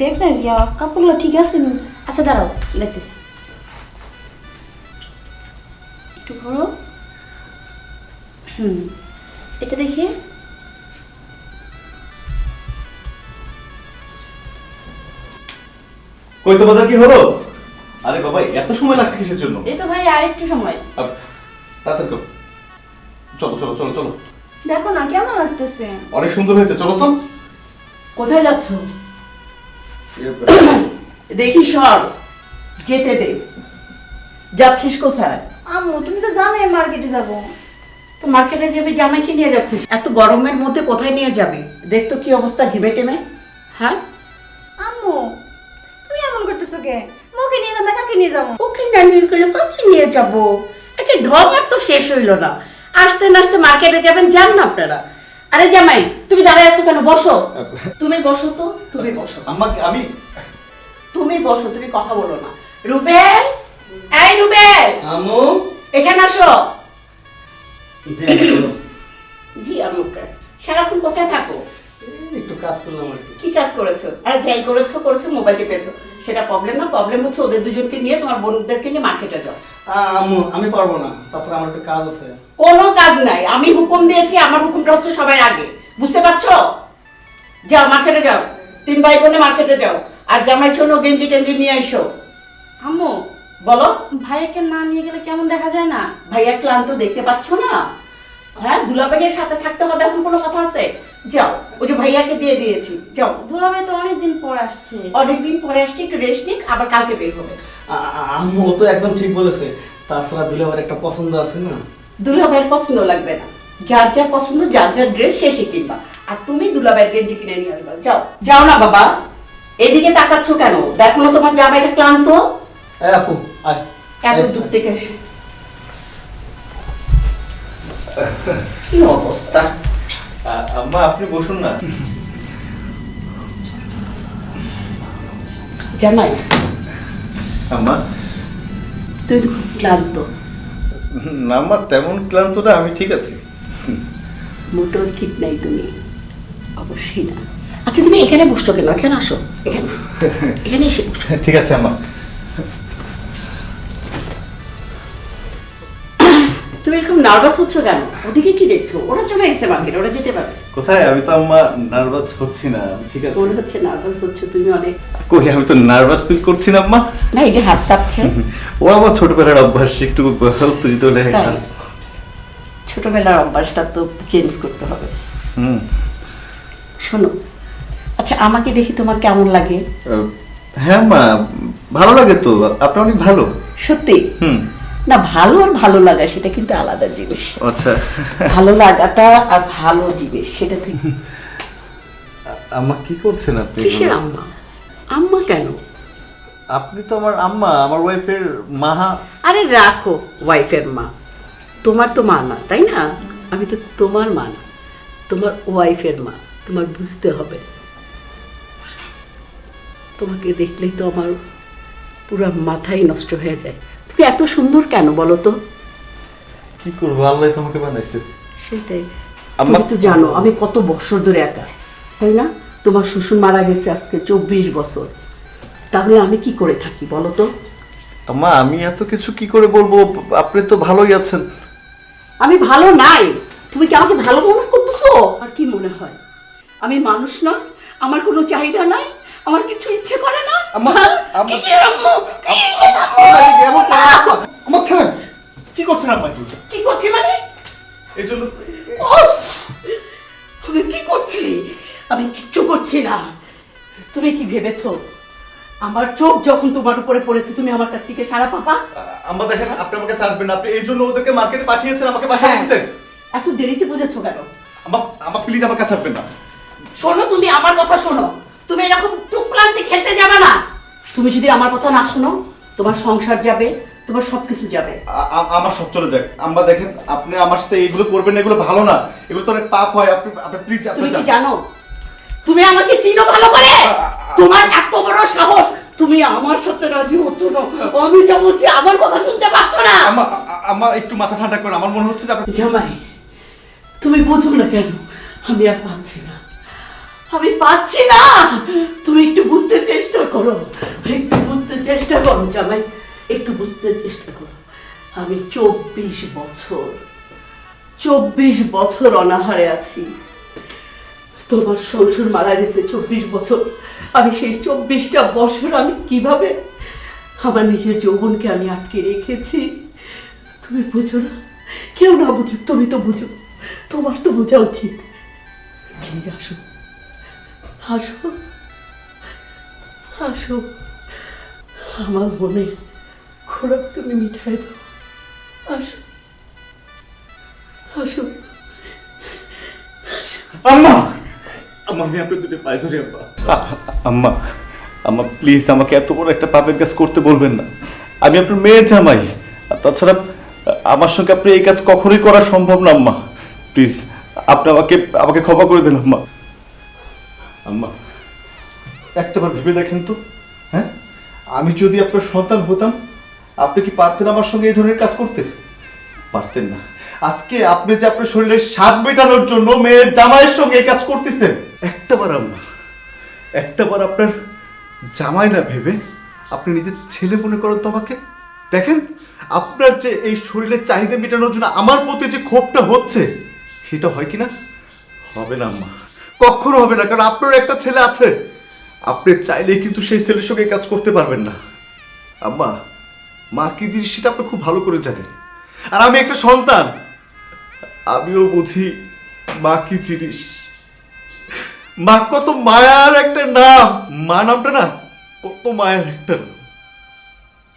দেখ না রিয়া কাপড়গুলো ঠিক আছে আচ্ছা দাঁড়াও দেখতেছি। একটু ঘোরো হুম এটা দেখি। কই তো বাজার কি হলো? আরে বাবা এত সময় লাগছে কিসের জন্য? এই তো ভাই আর একটু সময় তাড়াতাড়ি করো। চলো চলো চলো চলো। দেখো না কেমন লাগতেছে? অনেক সুন্দর হয়েছে চলো তো। কোথায় যাচ্ছ? দেখি সর যেতে দে। যাচ্ছিস কোথায়? আম্মু তুমি তো জানোই মার্কেটে যাব। তো মার্কেটে যাবি জামাইকে নিয়ে যাচ্ছিস? এত গরমের মধ্যে কোথায় নিয়ে যাবি? দেখ তো কি অবস্থা ঘেমে টেমে। হ্যাঁ? আম্মু তুমি এমন করতেছো কে? মুখে নিয়ে যান কাকে নিয়ে যাব? ওকে না নিয়ে গেলে কাকে নিয়ে যাব? একে ঢপ আর তো শেষ হইল না। আসতে না আসতে মার্কেটে যাবেন যান না আপনারা। আরে জামাই তুমি দাঁড়ায় আছো কেন? বসো। তুমি বসো তো তুমি বসো। আমাকে আমি? তুমি বসো তুমি কথা বলো না। রুবেল এই রুবেল! আমু এখানে আসো। জি আমুকা সারাক্ষণ কোথায় থাকো? একটু কাজ করলাম আর কি। কাজ করেছ? আর যাই করেছ করেছ মোবাইল টিপেছো সেটা প্রবলেম না প্রবলেম হচ্ছে ওদের দুজনকে নিয়ে তোমার বোনদেরকে নিয়ে মার্কেটে যাও। আম্মু আমি পারব না। তাছাড়া আমার একটু কাজ আছে। কোনো কাজ নাই। আমি হুকুম দিয়েছি আমার হুকুমটা হচ্ছে সবার আগে। বুঝতে পারছ? যাও মার্কেটে যাও। তিন ভাই বোনে মার্কেটে যাও। আর জামাই জন্য গেঞ্জি টেঞ্জি নিয়ে আইসো। আম্মু বলো। ভাইয়াকে না নিয়ে গেলে কেমন দেখা যায় না? ভাইয়া ক্লান্ত দেখতে পাচ্ছ না? হ্যাঁ দুলাভাইয়ের সাথে থাকতে হবে এখন কোনো কথা আছে? যাও ওই যে ভাইয়াকে দিয়ে দিয়েছি যাও। দুলাভাই তো অনেকদিন পর আসছে। অনেকদিন পরে আসছি একটু রেস্ট নিক আবার কালকে বের হবে। আম্মু ও তো একদম ঠিক বলেছে তাছাড়া দুলে আবার একটা পছন্দ আছে না? দুলাভাইয়ের পছন্দ লাগবে না। যার যার পছন্দ যার যার ড্রেস শেষে কিনবা। আর তুমি দুলাভাইয়ের গেঞ্জি কিনে নিয়ে আসবা। যাও যাও না বাবা। এদিকে তাকাচ্ছ কেন? দেখো না তোমার জামাইটা ক্লান্ত। আপু আয়। এত দূর থেকে এসে কি অবস্থা? আম্মা আপনি বসুন না। জামাই। আম্মা। তুই তো খুব ক্লান্ত। না আম্মা তেমন ক্লান্ত না আমি ঠিক আছি। মোটেও ঠিক নাই তুমি। অবশ্যই না। আচ্ছা তুমি এখানে বসছো কেন? এখানে আসো। এখানে এখানে এসে ঠিক আছে আম্মা। এরকম নার্ভাস হচ্ছ কেন? ওদিকে কি দেখছ? ওরা চলে গেছে মার্কেট ওরা যেতে পারবে। কোথায়? আমি তো আম্মা নার্ভাস হচ্ছি না ঠিক আছে। মনে হচ্ছে নার্ভাস হচ্ছে তুমি অনেক কই আমি তো নার্ভাস ফিল করছি না আম্মা। না এই যে হাত কাঁপছে। ও আমার ছোটবেলার অভ্যাস একটু উত্তেজিত হলে ছোটবেলার অভ্যাসটা তো চেঞ্জ করতে হবে। হুম। শোনো আচ্ছা আমাকে দেখি তোমার কেমন লাগে। হ্যাঁ মা ভালো লাগে তো আপনি অনেক ভালো। সত্যি? হুম। না ভালো আর ভালো লাগা সেটা কিন্তু আলাদা জিনিস। আচ্ছা। ভালো লাগাটা আর ভালো জিনিস সেটা থেকে। আম্মা কি করছেন আপনি কিসের আম্মা? আম্মা কেন? আপনি তো আমার আম্মা আমার ওয়াইফের মা। আরে রাখো ওয়াইফের মা। তোমার তো মা না তাই না? আমি তো তোমার মা না তোমার ওয়াইফের মা তোমার বুঝতে হবে। তোমাকে দেখলেই তো আমার পুরো মাথাই নষ্ট হয়ে যায়। তুমি এত সুন্দর কেন বলো তো? কি করব? আল্লাহ তোমাকে বানাইছে। সেটাই। তুমি তো জানো আমি কত বছর ধরে একা। তাই না? তোমার শ্বশুর মারা গেছে আজকে চব্বিশ বছর। তাহলে আমি কি করে থাকি বলো তো? আম্মা আমি এত কিছু কি করে বলব? আপনি তো ভালোই আছেন। আমি ভালো নাই। তুমি কি আমাকে ভালো মনে করতেছো? আর কি মনে হয়? আমি মানুষ না আমার কোনো চাহিদা নাই আমার কিছু ইচ্ছে করে না? আম্মা- হ্যাঁ? আম্মা-? আমার কি করছেন আম্মা এগুলো? কি করছি মানে? এই জন্য উফ! আমি কি করছি? আমি কিচ্ছু করছি না। তুমি কি ভেবেছো? আমার চোখ যখন তোমার উপরে পড়েছে তুমি আমার কাছ থেকে সারা পাবা? আম্মা দেখেন আপনি আমাকে ছাড়বেন না। আপনি এই জন্য ওদেরকে মার্কেটে পাঠিয়েছেন আমাকে বাসায় হ্যাঁ। দিচ্ছেন এত দেরিতে বুঝেছ কেন? আম্মা আম্মা প্লিজ আমার কাছে ছাড়বেন না। শোনো তুমি আমার কথা শোনো। তুমি এরকম টুকলান্তি খেলতে যাবে না। তুমি যদি আমার কথা না শোনো তোমার সংসার যাবে তোমার সবকিছু যাবে। আমার সব চলে যাক। আম্মা দেখেন আপনি আমার সাথে এইগুলো করবেন না এগুলো ভালো না। এগুলো তো অনেক পাপ হয়। আপনি আপনি প্লিজ আপনি তুমি কি জানো? তুমি আমাকে চিনো ভালো করে। তোমার এত বড় সাহস। তুমি আমার সাথে রাজি হচ্ছ না। আমি যা বলছি আমার কথা শুনতে পাচ্ছ না। আমার একটু মাথা ঠান্ডা করেন। আমার মনে হচ্ছে যে আপনি জামাই তুমি বোঝো না কেন আমি আর পাচ্ছি না। আমি পাচ্ছি না। তুমি একটু বুঝতে চেষ্টা করো। একটু বুঝতে চেষ্টা করো জামাই, একটু বুঝতে চেষ্টা করো। আমি চব্বিশ বছর চব্বিশ বছর অনাহারে আছি। তোমার শ্বশুর মারা গেছে চব্বিশ বছর। আমি সেই চব্বিশটা বছর আমি কীভাবে আমার নিজের যৌবনকে আমি আটকে রেখেছি? তুমি বুঝো না? কেউ না বুঝুক, তুমি তো বুঝো। তোমার তো বোঝা উচিত। প্লিজ আসো। আসো। আমার মনে খোরাক তুমি মিঠাই দাও। আসো। আসো। আম্মা! আম্মা আমি আপনার দুটো পায়ে ধরি আম্মা। আম্মা আম্মা প্লিজ আমাকে এত বড় একটা পাপের কাজ করতে বলবেন না। আমি আপনার মেয়ের জামাই। আর তাছাড়া আমার সঙ্গে আপনি এই কাজ কখনোই করা সম্ভব না আম্মা। প্লিজ আপনি আমাকে আমাকে ক্ষমা করে দিন আম্মা। আম্মা, একটাবার ভেবে দেখেন তো হ্যাঁ? আমি যদি আপনার সন্তান হতাম, আপনি কি পারতেন আমার সঙ্গে এই ধরনের কাজ করতে? পারতেন না। আজকে আপনি যে আপনার শরীরের স্বাদ মেটানোর জন্য মেয়ের জামাইয়ের সঙ্গে এই কাজ করতেছেন। একটাবার আম্মা, একটাবার আপনার জামাই না ভেবে আপনি নিজের ছেলে মনে করেন তো আমাকে? দেখেন, আপনার যে এই শরীরের চাহিদা মেটানোর জন্য আমার প্রতি যে ক্ষোভটা হচ্ছে, সেটা হয় কি না? হবে না আম্মা। কখনো হবে না, কারণ আপনার একটা ছেলে আছে। আপনি চাইলেই কিন্তু সেই ছেলের সঙ্গে কাজ করতে পারবেন না। আম্মা, মা কি জিনিস সেটা আপনি খুব ভালো করে জানেন। আর আমি একটা সন্তান। আমিও বুঝি মা কি জিনিস। মা কত মায়ার একটা নাম। মা নামটা না, কত মায়ার একটা নাম।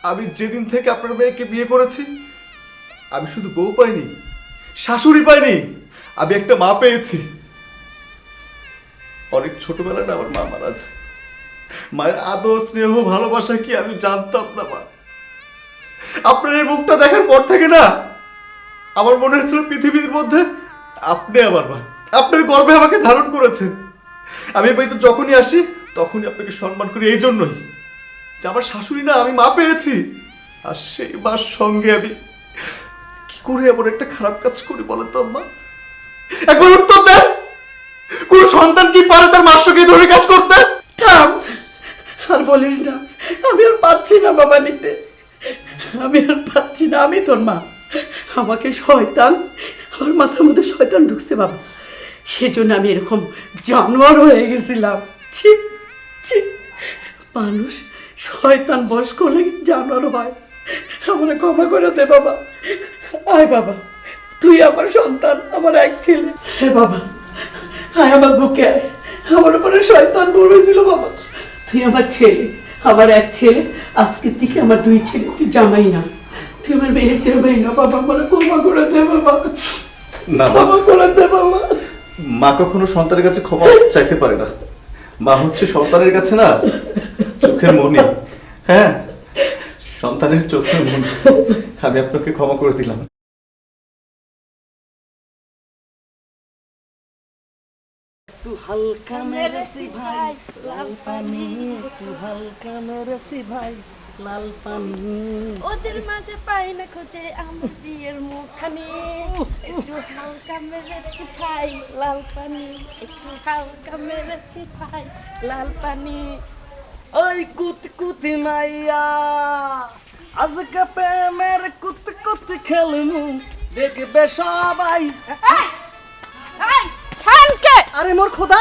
আমি যেদিন থেকে আপনার মেয়েকে বিয়ে করেছি, আমি শুধু বউ পাইনি, শাশুড়ি পাইনি, আমি একটা মা পেয়েছি। অনেক ছোটবেলায় আমার মা মারা যায়। মায়ের আদর, স্নেহ, ভালোবাসা কি আমি জানতাম না, মা? আপনার এই মুখটা দেখার পর থেকে না আমার মনে হচ্ছিল পৃথিবীর মধ্যে আপনি আমার মা। আপনার গর্বে আমাকে ধারণ করেছেন। আমি বাড়িতে যখনই আসি, তখনই আপনাকে সম্মান করি, এই জন্যই যে আমার শাশুড়ি না আমি মা পেয়েছি। আর সেই মার সঙ্গে আমি কি করে এমন একটা খারাপ কাজ করি বলেন তো, আম্মা? একবার উত্তর কোন সন্তান কি পারে তার মার সঙ্গে ধরনের কাজ করতে? আর বলিস না, আমি আর পাচ্ছি না বাবা নিতে। আমি আর পাচ্ছি না, আমি তোর মা। আমাকে শয়তান, আমার মাথার মধ্যে শয়তান ঢুকছে বাবা। সেজন্য আমি এরকম জানোয়ার হয়ে গেছিলাম। ছি ছি। মানুষ শয়তান বস করলে জানোয়ার হয়। আমার ক্ষমা করে দে বাবা। আয় বাবা, তুই আমার সন্তান, আমার এক ছেলে। হে বাবা। আয় আমার বুকে আয় আমার উপরে শয়তান বলেছিল বাবা। তুই আমার ছেলে আমার এক ছেলে আজকের থেকে আমার দুই ছেলে তুই জামাই না। তুই আমার মেয়ের জামাই না বাবা আমার ক্ষমা করে দে বাবা। না মা। করে দে বাবা। মা কখনো সন্তানের কাছে ক্ষমা চাইতে পারে না। মা হচ্ছে সন্তানের কাছে না চোখের মনি। হ্যাঁ সন্তানের চোখের মনি। আমি আপনাকে ক্ষমা করে দিলাম। হালকা মেরেছি ভাই লাল পানি একটু হালকা মেরেছি ভাই লাল পানি। ওদের মাঝে পাই না খুঁজে আমার বিয়ের মুখখানি। একটু হালকা মেরেছি ভাই লাল পানি। একটু হালকা মেরেছি ভাই লাল পানি। ওই কুত কুতি মাইয়া আজকে প্রেমের কুত কুত খেলমু। দেখবে সবাই। এই! আরে মোর খোদা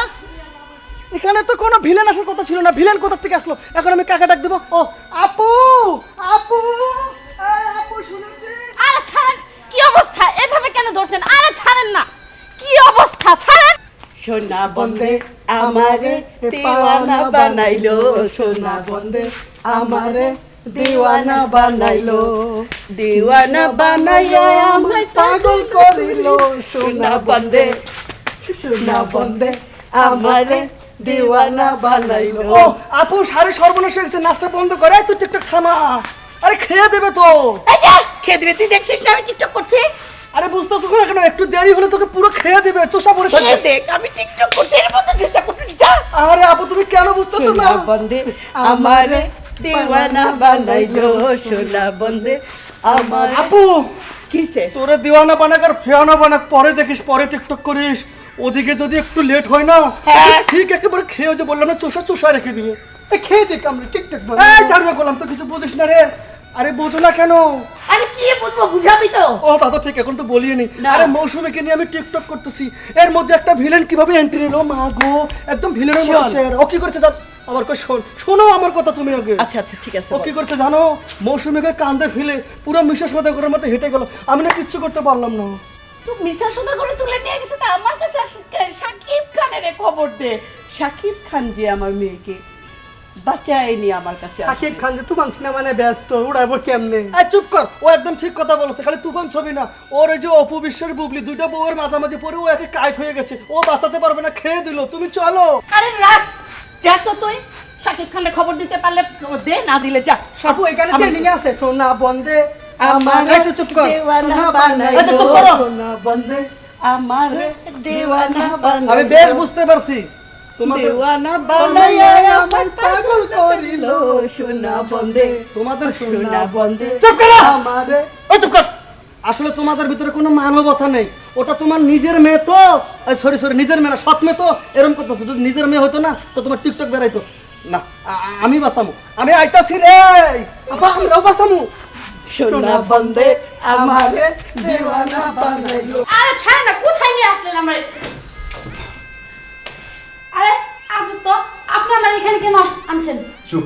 এখানে তো কোনো ভিলেন আসার কথা ছিল না ভিলেন কোথা থেকে আসলো? এখন আমি কাকে ডাক দেবো? ও আপু আপু আপু শুনেছি। আরে ছাড়েন কি অবস্থা? এভাবে কেন ধরছেন? আরে ছাড়েন না। কি অবস্থা? ছাড়েন। সোনা বন্দে আমারে দিওয়ানা বানাইলো সোনা বন্দে আমারে দিওয়ানা বানাইলো দিওয়ানা বানাইয়া আমায় পাগল করিল সোনা বন্দে সোনা আমারে দিওয়ানা বানাইলো। ও আপু সারে সর্বনাশ হয়ে গেছে নাচটা বন্ধ করে টিকটক থামা। আরে খেয়ে দেবে তো। খেয়ে দিবে তুই দেখছিস না আমি টিকটক করছি? আরে বুঝতেছো না কেন একটু দেরি হলে তোকে পুরো খেয়ে দেবে চোষা পড়ে থাকবে। দেখ আমি টিকটক করছি এর মধ্যে চেষ্টা করতেছি যা। আরে আপু তুমি কেন বুঝতেছো না? বন্দে আমারে দিওয়ানা বানাইলো সোনা বন্দে আমার আপু কিসে? তোরে দিওয়ানা বানাক আর ফেয়ানা বানাক পরে দেখিস পরে টিকটক করিস। ওদিকে যদি একটু লেট হয় না হ্যাঁ। ঠিক একেবারে খেয়ে যে বললাম না চোষা চোষা রেখে দিবে। খেয়ে দেখ আমরা টিকটক এই ঝাড়ুয়া করলাম তো কিছু বুঝিস না রে। আরে বোঝো না কেন? আরে কি বুঝব বুঝাবি তো। ও দাদা ঠিক এখন তো বলিয়ে নি। আরে মৌসুমীকে নিয়ে আমি টিকটক করতেছি। এর মধ্যে একটা ভিলেন কীভাবে এন্ট্রি নিল? মা গো একদম ভিলেনের মতো। ও কি করেছে আমার কই শোন শোনো আমার কথা তুমি আগে। আচ্ছা আচ্ছা ঠিক আছে ও কি করছে জানো? মৌসুমীকে কান্দে ফেলে পুরো মিশা সদা করে মতো হেঁটে গেল। আমি না কিচ্ছু করতে পারলাম না। তো মিশা সোদা করে তুলে নিয়ে গেছে তা আমার কাছে সাকিব খানের খবর দে। সাকিব খান যে আমার মেয়েকে বাঁচায়নি আমার কাছে সাকিব খান যে তুফান সিনেমা ব্যস্ত উড়াবো কেমনে? চুপ কর ও একদম ঠিক কথা বলেছে খালি তুফান ছবি না। ওর ওই যে অপু বুবলি দুইটা বউয়ের মাঝামাঝি পরে ও একে কাইট হয়ে গেছে। ও বাঁচাতে পারবে না খেয়ে দিল তুমি চলো। আরে রাখ যা তো তুই। সাকিব খানের খবর দিতে পারলে দে না দিলে যা। আপু এখানে ট্রেনিং আছে সোনা বন্দে। আমার চুপ কর। এই তো চুপ করো। আমার দেওয়ানা বানাই আমি বেশ বুঝতে পারছি। দেওয়ানা বানাইয়া আমার পাগল করিল সোনা বন্দে তোমাদের সোনা বন্দে চুপ করো! আমারে ও চুপ কর। আসলে তোমাদের ভিতরে কোনো মানবতা নেই। ওটা তোমার নিজের মেয়ে তো। সরি সরি নিজের মেয়ে না সৎ মেয়ে তো। এরকম করতেছো যদি নিজের মেয়ে হতো না তো তোমার টিকটক বেড়াইতো। না আমি বাঁচামু। আমি আইতাছি রে। বাঁচামু। সোনা বন্দে আমারে দেওয়ানা বানাইলো আরে ছাড় না কোথায় নিয়ে আসলেন আমার? আরে আজ তো আপনি আমার এখানে কেন আনছেন? চুপ।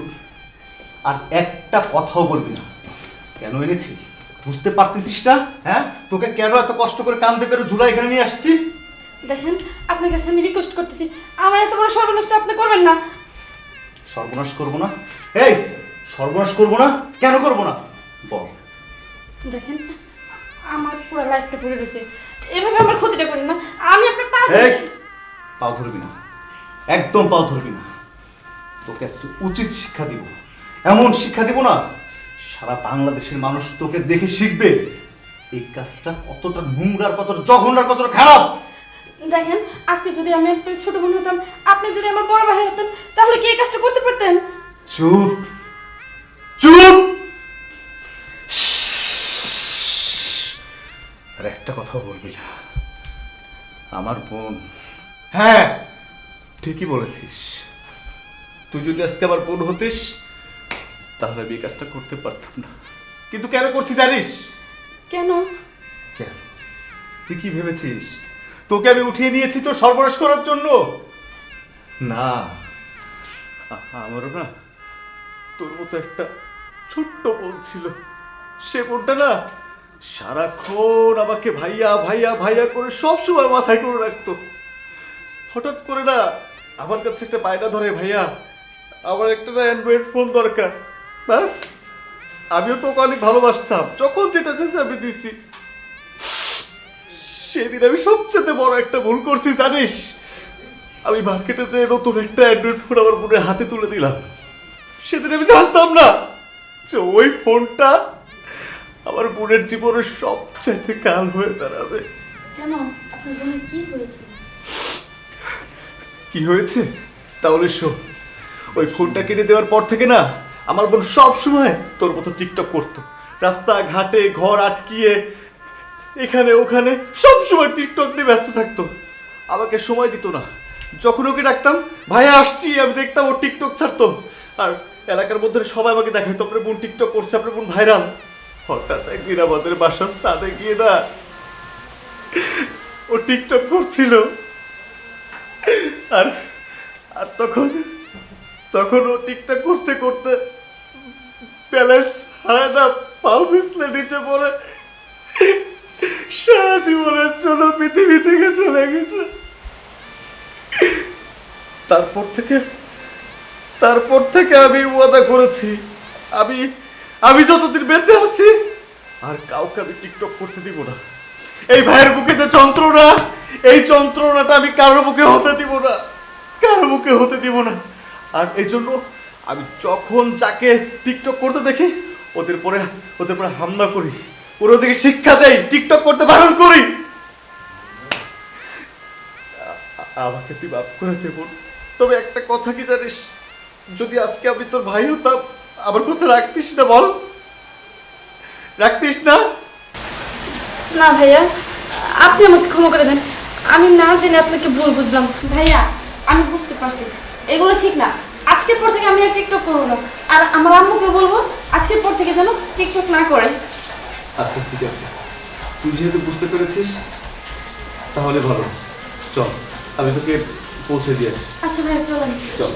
আর একটা কথাও বলবি না। কেন এনেছি? বুঝতে পারতেছিস না? হ্যাঁ? তোকে কেন এত কষ্ট করে কান্দে করে ঝুলা এখানে নিয়ে আসছি? দেখেন আপনার কাছে আমি রিকোয়েস্ট করতেছি। আমার এত বড় সর্বনষ্ট আপনি করবেন না। সর্বনাশ করব না? এই সর্বনাশ করব না? কেন করব না? বল। দেখেন আমার পুরো লাইফটা পড়ে রয়েছে এভাবে আমার ক্ষতিটা করেন না। আমি আপনার পা এই পাও ধরবি না। একদম পাও ধরবি না। তোকে আজকে উচিত শিক্ষা দিব। এমন শিক্ষা দিব না সারা বাংলাদেশের মানুষ তোকে দেখে শিখবে। এই কাজটা কতটা নোংরার কতটা জঘন্যার কতটা খারাপ। দেখেন আজকে যদি আমি আপনার ছোট বোন হতাম আপনি যদি আমার বড় ভাই হতেন তাহলে কি এই কাজটা করতে পারতেন? চুপ। চুপ! একটা কথা বলবি। না আমার বোন। হ্যাঁ। ঠিকই বলেছিস। তুই যদি আজকে আমার বোন হতিস তাহলে আমি এই কাজটা করতে পারতাম না। কিন্তু কেন করছিস জানিস? কেন? কেন? তুই কি ভেবেছিস? তোকে আমি উঠিয়ে নিয়েছি তো সর্বনাশ করার জন্য? না। আমারও না তোর মতো একটা ছোট্ট বোন ছিল। সে বোনটা না সারাক্ষণ আমাকে ভাইয়া ভাইয়া ভাইয়া করে সব সময় মাথায় করে রাখতো। হঠাৎ করে না আমার কাছে একটা বায়না ধরে, ভাইয়া, আমার একটা না অ্যান্ড্রয়েড ফোন দরকার। ব্যাস, আমিও তোকে অনেক ভালোবাসতাম। যখন যেটা চেয়েছে আমি দিছি। সেদিন আমি সবচেয়ে বড় একটা ভুল করছি, জানিস? আমি মার্কেটে যেয়ে নতুন একটা অ্যান্ড্রয়েড ফোন আমার বোনের হাতে তুলে দিলাম। সেদিন আমি জানতাম না যে ওই ফোনটা আমার বোনের জীবনের সবচাইতে কাল হয়ে দাঁড়াবে। কেন? আপনার বোনের কি হয়েছে? কি হয়েছে? তাহলে শোন ওই ফোনটা কিনে দেওয়ার পর থেকে না আমার বোন সব সময় তোর মতো টিকটক করতো। রাস্তা ঘাটে ঘর আটকিয়ে এখানে ওখানে সব সময় টিকটক নিয়ে ব্যস্ত থাকতো। আমাকে সময় দিত না। যখন ওকে ডাকতাম ভাইয়া আসছি আমি দেখতাম ও টিকটক ছাড়তো। আর এলাকার মধ্যে সবাই আমাকে দেখাইতো আপনার বোন টিকটক করছে আপনার বোন ভাইরাল। হঠাৎ একদিন আমাদের বাসার সাদে গিয়ে না ও টিকটক করছিল। আর আর তখন তখন ও টিকটক করতে করতে ব্যালেন্স হয় না, পাও পিছলে নিচে পড়ে। সারা জীবনের জন্য পৃথিবী থেকে চলে গেছে। তারপর থেকে তারপর থেকে আমি ওয়াদা করেছি, আমি আমি যতদিন বেঁচে আছি, আর কাউকে আমি টিকটক করতে দিব না। এই ভাইয়ের বুকে যে যন্ত্রণা, এই যন্ত্রণাটা আমি কারও বুকে হতে দিব না, কারও বুকে হতে দিব না। আর এই জন্য আমি যখন যাকে টিকটক করতে দেখি, ওদের পরে ওদের পরে হামলা করি। ওরা ওদেরকে শিক্ষা দেই, টিকটক করতে বারণ করি। আমাকে তুই মাফ করে দেব তবে একটা কথা কি জানিস? যদি আজকে আমি তোর ভাই হতাম আমার কথা রাখতিস না বল? রাখতিস না? না ভাইয়া আপনি আমাকে ক্ষমা করে দেন। আমি না জেনে আপনাকে ভুল বুঝলাম। ভাইয়া আমি বুঝতে পারছি। এগুলো ঠিক না। আজকের পর থেকে আমি আর টিকটক করব না। আর আমার আম্মুকে বলব আজকের পর থেকে যেন টিকটক না করে। আচ্ছা ঠিক আছে। তুই যেহেতু বুঝতে পেরেছিস তাহলে ভালো। চল আমি তোকে পৌঁছে দিয়ে আসি। আচ্ছা ভাইয়া চলেন। চল।